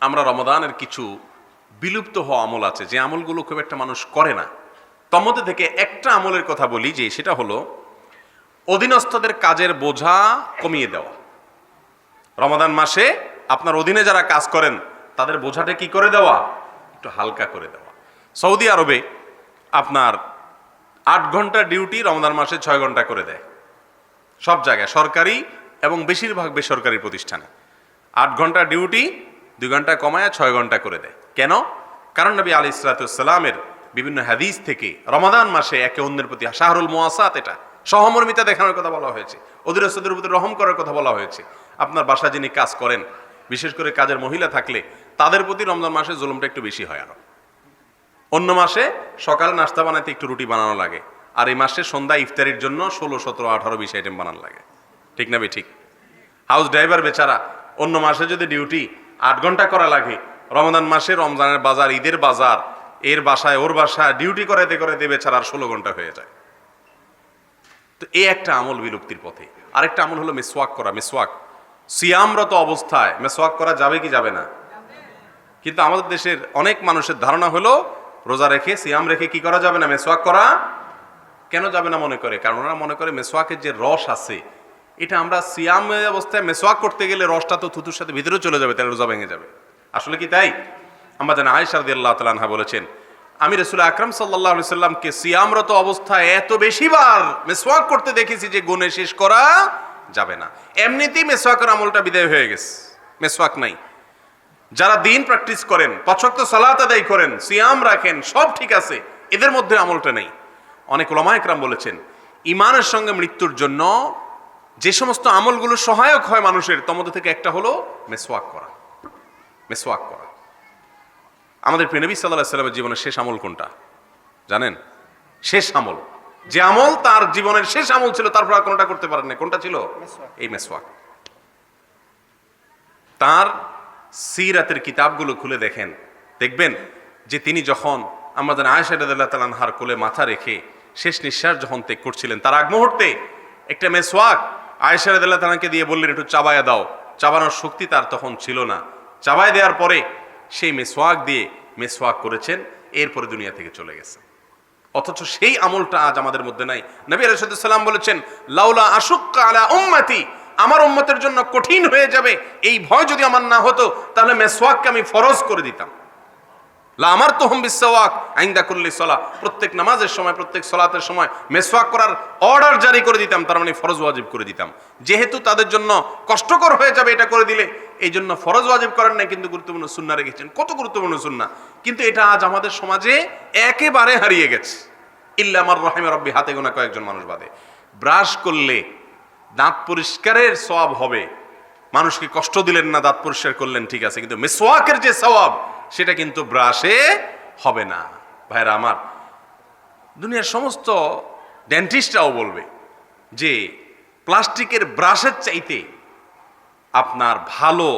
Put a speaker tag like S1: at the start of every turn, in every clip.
S1: আমরা রমদানের কিছু বিলুপ্ত হওয়া আমল আছে, যে আমলগুলো খুব একটা মানুষ করে না। তার থেকে একটা আমলের কথা বলি, যে সেটা হলো অধীনস্থদের কাজের বোঝা কমিয়ে দেওয়া। রমাদান মাসে আপনার অধীনে যারা কাজ করেন, তাদের বোঝাটা কি করে দেওয়া? একটু হালকা করে দেওয়া। সৌদি আরবে আপনার আট ঘণ্টা ডিউটি রমজান মাসে ছয় ঘণ্টা করে দেয়। সব জায়গায়, সরকারি এবং বেশিরভাগ বেসরকারি প্রতিষ্ঠানে। আট ঘণ্টা ডিউটি দুই ঘণ্টা কমায় ছয় ঘণ্টা করে দেয়। কেন? কারণ নবী আলি ইসলাতামের বিভিন্ন হাদিস থেকে রমাদান মাসে একে অন্যের প্রতি শাহরুল মোয়াসাত এটা। সহমর্মিতা দেখানোর কথা বলা হয়েছে। অধীরস্থদের প্রতি রহম করার কথা বলা হয়েছে। আপনার বাসা যিনি কাজ করেন, বিশেষ করে কাজের মহিলা থাকলে তাদের প্রতি রমজান মাসে জুলুমটা একটু বেশি হয় আরও। অন্য মাসে সকালে নাস্তা বানাতে একটু রুটি বানানো লাগে। আর এই মাসে সন্ধ্যা ইফতারির জন্য ষোলো, সতেরো, আঠারো, বিশ আইটেম বানানো লাগে। ঠিক না বে ঠিক। হাউস ড্রাইভার বেচারা অন্য মাসে যদি ডিউটি আট ঘণ্টা করা লাগে। রমজান মাসে রমজানের বাজার, ঈদের বাজার, এর বাসায়, ওর বাসায়, ডিউটি করাইতে করাইতে বেচারা আর ষোলো ঘণ্টা হয়ে যায়। তো এই একটা আমল বিলুপ্তির পথে। আরেকটা আমল হলো মেসওয়াক করা, মেসওয়াক। সিয়ামরত অবস্থায় মেসওয়াক করা যাবে কি যাবে না? কিন্তু আমাদের দেশের অনেক মানুষের ধারণা হলো, রোজা রেখে, সিয়াম রেখে কি করা যাবে না? মেসওয়াক করা কেন যাবে না মনে করে? কারণ ওরা মনে করে মেসওয়াকের যে রস আছে এটা আমরা সিয়াম অবস্থায় মেসওয়াক করতে গেলে রসটা তো থুতুর সাথে ভিতরে চলে যাবে, তাহলে রোজা ভেঙে যাবে। আসলে কি তাই? আমরা জানি আয়সার আল্লাহ তালানহা বলেছেন, আমি রসুল আকরাম সাল্লাহ সাল্লামকে সিয়ামরত অবস্থায় এত বেশিবার মেসওয়াক করতে দেখেছি যে গুণে শেষ করা যাবে না। এমনিতেই মেসওয়াকের আমলটা বিদায় হয়ে গেছে, মেসওয়াক নাই। যারা দিন প্র্যাকটিস করেন পছক্ত সালাত আদায় করেন, সিয়াম রাখেন, সব ঠিক আছে, এদের মধ্যে আমলটা নেই। অনেক ওলামায়করাম বলেছেন ইমানের সঙ্গে মৃত্যুর জন্য যে সমস্ত আমলগুলো সহায়ক হয় মানুষের মধ্যে থেকে একটা হলো মেসওয়াক করা। মেসওয়াক করা। আমাদের প্রেনবী সাল্লাহ সাল্লামের জীবনের শেষ আমল কোনটা? জানেন? শেষ আমল। যে আমল তার জীবনের শেষ আমল ছিল তারপর আর কোনটা করতে পারেন না কোনটা ছিল? এই মেসওয়াক। তার সিরাতের কিতাবগুলো খুলে দেখেন। দেখবেন যে তিনি যখন আমাদের আয়েশা রাদিয়াল্লাহু তাআলা আনহার কোলে মাথা রেখে শেষ নিঃশ্বাস যখন ত্যাগ করছিলেন তার আগ মুহূর্তে একটা মেসওয়াক আয়েশা রাদিয়াল্লাহু তাআলাকে দিয়ে বললেন, একটু চাবায়া দাও। চাবানোর শক্তি তার তখন ছিল না। চাবায় দেওয়ার পরে সেই মেসওয়াক দিয়ে মেসওয়াক করেছেন, এরপরে দুনিয়া থেকে চলে গেছে। অথচ সেই আমলটা আজ আমাদের মধ্যে নাই। নবী আলাইসাল্লাম বলেছেন, লাউলা আশুক্কা আলা উম্মতি, আমার উম্মতের জন্য কঠিন হয়ে যাবে। এই ভয় যদি আমার না হতো, তাহলে মেসওয়াককে আমি ফরজ করে দিতাম। আমার তো হোম বিশ্বওয়াক আইন্দা করলি সলা। প্রত্যেক নামাজের সময়, প্রত্যেক সলাতের সময় মেসওয়াক করার অর্ডার জারি করে দিতাম, তার মানে ফরজ ওয়াজিব করে দিতাম। যেহেতু তাদের জন্য কষ্টকর হয়ে যাবে এটা করে দিলে এই জন্য ফরজ ওয়াজিব করেন না কিন্তু গুরুত্বপূর্ণ সুন্না রেখেছেন। কত গুরুত্বপূর্ণ সুন্না। কিন্তু এটা আজ আমাদের সমাজে একেবারে হারিয়ে গেছে। ইল্লা আমার রহিমে রব্বি, হাতে গোনা কয়েকজন মানুষ বাদে। ব্রাশ করলে দাঁত পরিষ্কারের সওয়াব হবে। মানুষকে কষ্ট দিলেন না, দাঁত পরিষ্কার করলেন, ঠিক আছে। কিন্তু মেসওয়াকের যে সওয়াব সেটা কিন্তু ব্রাশে হবে না। ভাইরা আমার, দুনিয়ার সমস্ত ডেন্টিস্টরাও বলবে যে প্লাস্টিকের ব্রাশের চাইতে আপনার ভালো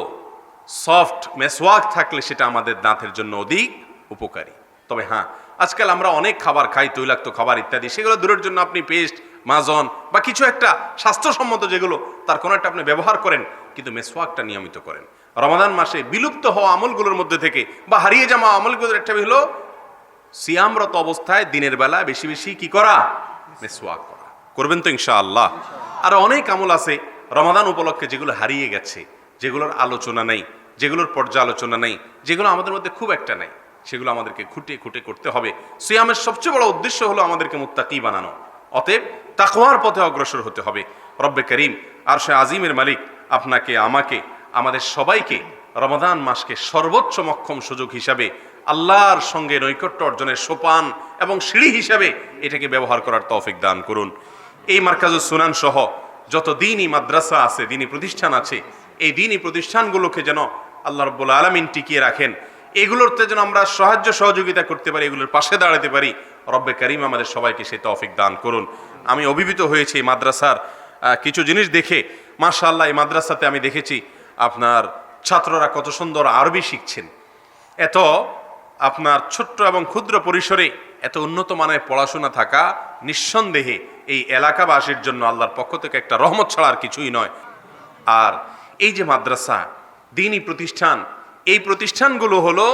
S1: সফট মেসওয়াক থাকলে সেটা আমাদের দাঁতের জন্য অধিক উপকারী। তবে হ্যাঁ আজকাল আমরা অনেক খাবার খাই, তৈলাক্ত খাবার ইত্যাদি, সেগুলো দূরের জন্য আপনি পেস্ট, মাজন বা কিছু একটা স্বাস্থ্যসম্মত যেগুলো, তার কোনো একটা আপনি ব্যবহার করেন, কিন্তু মেসওয়াকটা নিয়মিত করেন। রমাদান মাসে বিলুপ্ত হওয়া আমলগুলোর মধ্যে থেকে বা হারিয়ে যাওয়া আমলগুলোর একটা হলো সিয়ামরত অবস্থায় দিনের বেলা বেশি বেশি কি করা? মেসওয়াক করা। করবেন তো ইনশাআল্লাহ। আর অনেক আমল আছে রমাদান উপলক্ষে যেগুলো হারিয়ে গেছে, যেগুলোর আলোচনা নেই, যেগুলোর পর্যালোচনা নেই, যেগুলো আমাদের মধ্যে খুব একটা নেই, সেগুলো আমাদেরকে খুঁটে খুঁটে করতে হবে। সিয়ামের সবচেয়ে বড় উদ্দেশ্য হলো আমাদেরকে মুত্তাকি বানানো। অতএব তাকওয়ার পথে অগ্রসর হতে হবে। রব্বে করিম আর সে আজিমের মালিক, আপনাকে, আমাকে আমাদের সবাইকে রমাদান মাসকে সর্বোচ্চ মক্ষম সুযোগ হিসাবে আল্লাহর সঙ্গে নৈকট্য অর্জনের সোপান এবং সিঁড়ি হিসাবে এটাকে ব্যবহার করার তৌফিক দান করুন। এই মার্কাজুল সুনান সহ যত দিনই মাদ্রাসা আছে, দিনই প্রতিষ্ঠান আছে, এই দিনই প্রতিষ্ঠানগুলোকে যেন আল্লাহ রব্বুল আলমিন টিকিয়ে রাখেন। এগুলোতে যেন আমরা সাহায্য সহযোগিতা করতে পারি, এগুলোর পাশে দাঁড়াতে পারি, রব্বে করিম আমাদের সবাইকে সেই তৌফিক দান করুন। আমি অভিভূত হয়েছি মাদ্রাসার কিছু জিনিস দেখে। মাশাআল্লাহ, এই মাদ্রাসাতে আমি দেখেছি আপনার ছাত্ররা কত সুন্দর আরবি শিখছেন। এত আপনার ছোট্ট এবং ক্ষুদ্র পরিসরে এত উন্নত মানের পড়াশোনা থাকা নিঃসন্দেহে এই এলাকাবাসীর জন্য আল্লাহর পক্ষ থেকে একটা রহমত ছাড়া আর কিছুই নয়। আর এই যে মাদ্রাসা, দিনই প্রতিষ্ঠান, এই প্রতিষ্ঠানগুলো হলো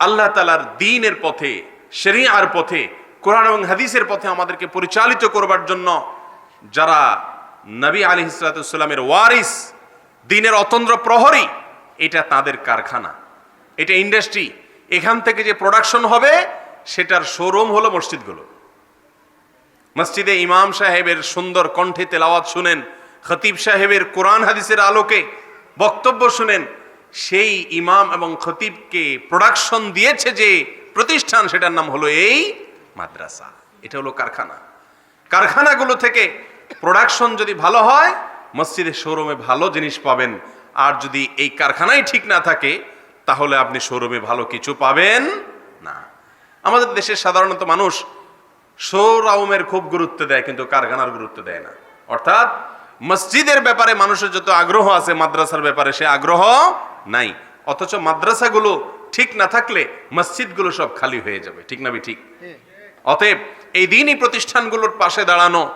S1: আল্লাহ তালার দিনের পথে, শরিয়ার পথে, কোরআন এবং হাদিসের পথে আমাদেরকে পরিচালিত করবার জন্য যারা নবী আলী ইসলাতামের ওয়ারিস দিনের অতন্দ্র প্রহরী, এটা তাদের কারখানা। এটা ইন্ডাস্ট্রি এখান থেকে যে প্রোডাকশন হবে, সেটার শোরুম হলো মসজিদগুলো। মসজিদে ইমাম সাহেবের সুন্দর কণ্ঠে তেলাওয়াত শুনেন, খতিব সাহেবের কোরআন হাদিসের আলোকে বক্তব্য শুনেন, সেই ইমাম এবং খতিবকে প্রোডাকশন দিয়েছে যে প্রতিষ্ঠান, সেটার নাম হলো এই মাদ্রাসা। এটা হলো কারখানা। কারখানাগুলো থেকে প্রোডাকশন যদি ভালো হয় মসজিদের শোরুমে ভালো জিনিস পাবেন। আর যদি এই কারখানাই ঠিক না থাকে তাহলে আপনি শোরুমে ভালো কিছু পাবেন না। আমাদের দেশের সাধারণত মানুষ শোরাউমের খুব গুরুত্ব দেয় কিন্তু কারখানার গুরুত্ব দেয় না। অর্থাৎ মসজিদের ব্যাপারে মানুষের যত আগ্রহ আছে মাদ্রাসার ব্যাপারে সে আগ্রহ নাই। অথচ মাদ্রাসাগুলো ঠিক না থাকলে মসজিদগুলো সব খালি হয়ে যাবে। ঠিক না ঠিক? অতএব এই দিনই প্রতিষ্ঠানগুলোর পাশে দাঁড়ানো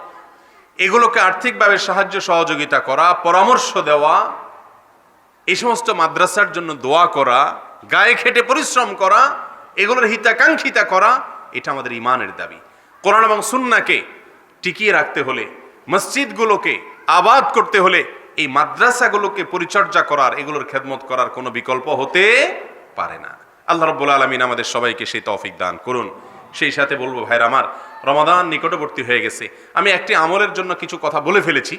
S1: এগুলোকে আর্থিকভাবে সাহায্য সহযোগিতা করা, পরামর্শ দেওয়া, এই সমস্ত মাদ্রাসার জন্য দোয়া করা, গায়ে খেটে পরিশ্রম করা, এগুলোর হিতাকাঙ্ক্ষিতা করা, এটা আমাদের ইমানের দাবি। কোরআন এবং সুন্নাকে টিকিয়ে রাখতে হলে, মসজিদগুলোকে আবাদ করতে হলে, এই মাদ্রাসাগুলোকে পরিচর্যা করার, এগুলোর খেদমত করার কোনো বিকল্প হতে পারে না। আল্লাহ রব্বুল আলমিন আমাদের সবাইকে সেই তৌফিক দান করুন। সেই সাথে বলব, ভাইরা আমার, রমাদান নিকটবর্তী হয়ে গেছে। আমি একটি আমলের জন্য কিছু কথা বলে ফেলেছি।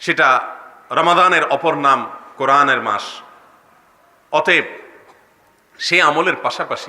S1: সেটা রমাদানের অপর নাম কোরআনের মাস। অতএব সেই আমলের পাশাপাশি